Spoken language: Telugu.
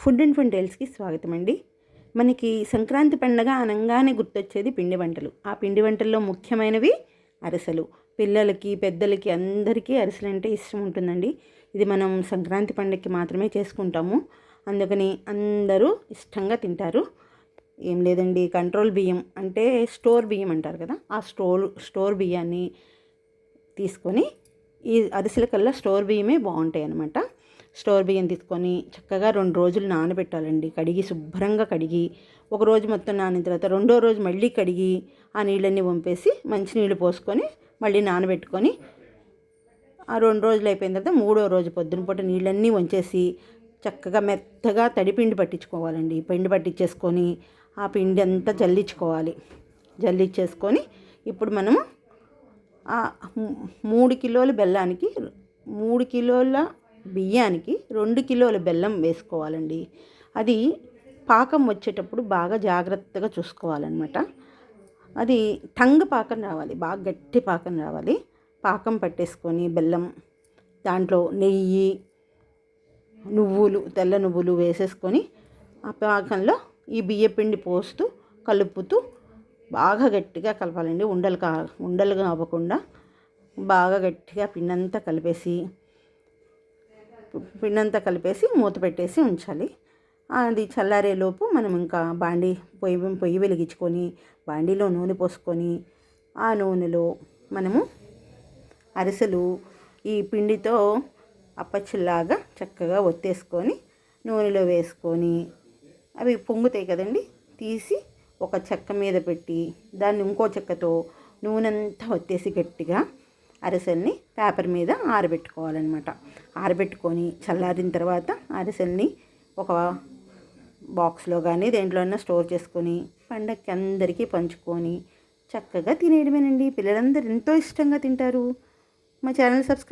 ఫుడ్ అండ్ ఫుడ్ టైల్స్కి స్వాగతం అండి మనకి సంక్రాంతి పండగ అనగానే గుర్తొచ్చేది పిండి వంటలు. ఆ పిండి వంటల్లో ముఖ్యమైనవి అరిసెలు. పిల్లలకి పెద్దలకి అందరికీ అరిసెలు అంటే ఇష్టం ఉంటుందండి. ఇది మనం సంక్రాంతి పండగకి మాత్రమే చేసుకుంటాము. అందుకని అందరూ ఇష్టంగా తింటారు. ఏం లేదండి కంట్రోల్ బియ్యం అంటే స్టోర్ బియ్యం అంటారు కదా ఆ స్టోర్ స్టోర్ బియ్యాన్ని తీసుకొని ఈ అరిసెల కల్లా స్టోర్ బియ్యమే బాగుంటాయి అన్నమాట స్టోర్ బియ్యం తీసుకొని చక్కగా రెండు రోజులు నానబెట్టాలండి. కడిగి శుభ్రంగా కడిగి ఒక రోజు మొత్తం నానిన తర్వాత రెండో రోజు మళ్ళీ కడిగి ఆ నీళ్ళన్నీ వంపేసి మంచినీళ్ళు పోసుకొని మళ్ళీ నానబెట్టుకొని ఆ రెండు రోజులు అయిపోయిన తర్వాత మూడో రోజు పొద్దున పూట నీళ్ళన్నీ వంచేసి చక్కగా మెత్తగా తడిపిండి పట్టించుకోవాలండి. పిండి పట్టించేసుకొని ఆ పిండి అంతా జల్లించుకోవాలి. జల్లించేసుకొని ఇప్పుడు మనము ఆ మూడు కిలోల బెల్లానికి మూడు కిలోల బియ్యానికి రెండు కిలోల బెల్లం వేసుకోవాలండి. అది పాకం వచ్చేటప్పుడు బాగా జాగ్రత్తగా చూసుకోవాలన్నమాట. అది టంగ్ పాకం రావాలి బాగా గట్టి పాకం రావాలి. పాకం పట్టేసుకొని బెల్లం దాంట్లో నెయ్యి నువ్వులు తెల్ల నువ్వులు వేసేసుకొని ఆ పాకంలో ఈ బియ్యపిండి పోస్తూ కలుపుతూ బాగా గట్టిగా కలపాలండి. ఉండలు కా ఉండలుగా అవ్వకుండా బాగా గట్టిగా పిండంతా కలిపేసి పిండంతా కలిపేసి మూత పెట్టేసి ఉంచాలి. అది చల్లారేలోపు మనం ఇంకా బాండి పొయ్యి పొయ్యి వెలిగించుకొని బాండీలో నూనె పోసుకొని ఆ నూనెలో మనము అరిసెలు ఈ పిండితో అప్పచ్చిలాగా చక్కగా ఒత్తేసుకొని నూనెలో వేసుకొని అవి పొంగుతాయి కదండి తీసి ఒక చెక్క మీద పెట్టి దాన్ని ఇంకో చెక్కతో నూనెంతా ఒత్తేసి గట్టిగా అరిసెల్ని పేపర్ మీద ఆరబెట్టుకోవాలన్నమాట. ఆరబెట్టుకొని చల్లారిన తర్వాత అరిసెల్ని ఒక బాక్స్లో కానీ దేంట్లోనైనా స్టోర్ చేసుకొని పండగకి అందరికీ పంచుకొని చక్కగా తినేయడమేనండి. పిల్లలందరూ ఎంతో ఇష్టంగా తింటారు. మా ఛానల్ సబ్స్క్రైబ్